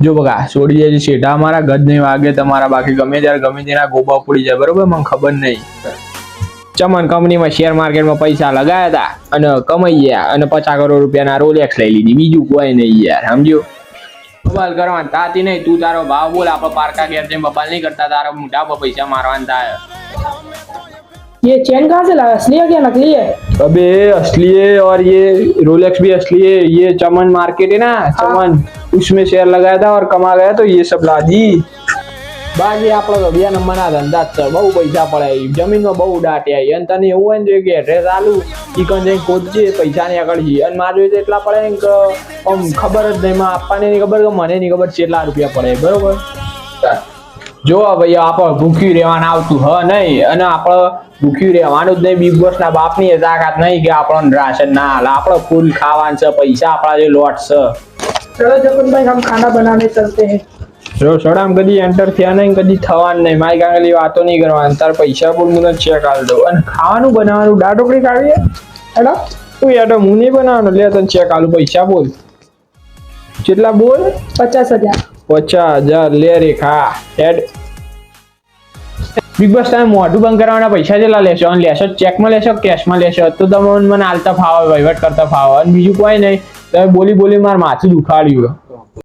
જો બગા છોડી દેજે શેઠા અમારા ગજ નહીં વાગે તમારા બાકી ગમે ત્યારે ગમે તેના ગોબા પડી જાય બરોબર મને ખબર નહીં ચમન કંપનીમાં શેર માર્કેટમાં પૈસા લગાયા હતા અને કમાઈ ગયા અને પચાસ કરોડ રૂપિયાના રોલેક્સ લઈ લીધી બીજું કોઈ નહીં યાર સમજ્યો બબાલ કરવાનું તાતી નહીં તું તારો ભાવ બોલ આપણે પારકા ઘેર જઈને બબાલ નહીં કરતા તારા મોઢા પર પૈસા મારવાના થાય ये चैन कहाँ से लाया असली है क्या नकली है अबे असली है और ये रोलेक्स भी असली है ये चमन मार्केट है ना चमन उसमें शेयर लगाया था और कमा गया तो ये सब ला दी બાજી આપણો તો બે નંબરના ધંધા જ છે બહુ પૈસા પડે જમીનમાં બહુ દાટ્યા અને તને એવું હોય ને તો કે એડ્રેસ આલુ ચિકન જઈને ખોદજે પૈસા ની આગળ છે અને મારે જોઈએ તો એટલા પડે ને કે આમ ખબર જ નહીં માં આપવાની નહીં ખબર કે મને નહીં ખબર કેટલા રૂપિયા પડે બરોબર જો ભાઈ આપણે ભૂખ્યું રહેવાનું આવતું હ નહીં અને આપણે ભૂખ્યું રહેવાનું જ નહીં બિગ બોસ ના તાકાત નહીં કે આપણને રાશન ના હાલ આપણે ફૂલ ખાવાનું છે પૈસા આપણા જે લોટ છે. ચલો જપનભાઈ હમ ખાના બનાને ચલતે હૈ. જો સડામ કદી એન્ટર થયા નહીં કદી થવાનું નહીં. મારી કાંગલી વાતો નહીં કરવાની. તાર પૈસા પણ મને ચેક આલ દો અને ખાવાનું બનાવવાનું ડાટોકડી કાઢીએ? હેડો. તું યાડો હું નહીં બનાવવાનું. લે તને ચેક આલું. પૈસા બોલ. કેટલા બોલ? પચાસ હજાર. પચાસ હજાર. લે રે ખા. હેડ. બિગ બોસ તમે મોઢું બંધ કરવાના પૈસા જેટલા લેશો અને લેશો ચેકમાં લેશો કેશમાં લેશો? તો તમે મને હાલતા ફાવે, વહીવટ કરતા ફાવે. અને બીજું કોઈ નહીં, તમે બોલી બોલી માર માથું દુખાડ્યું.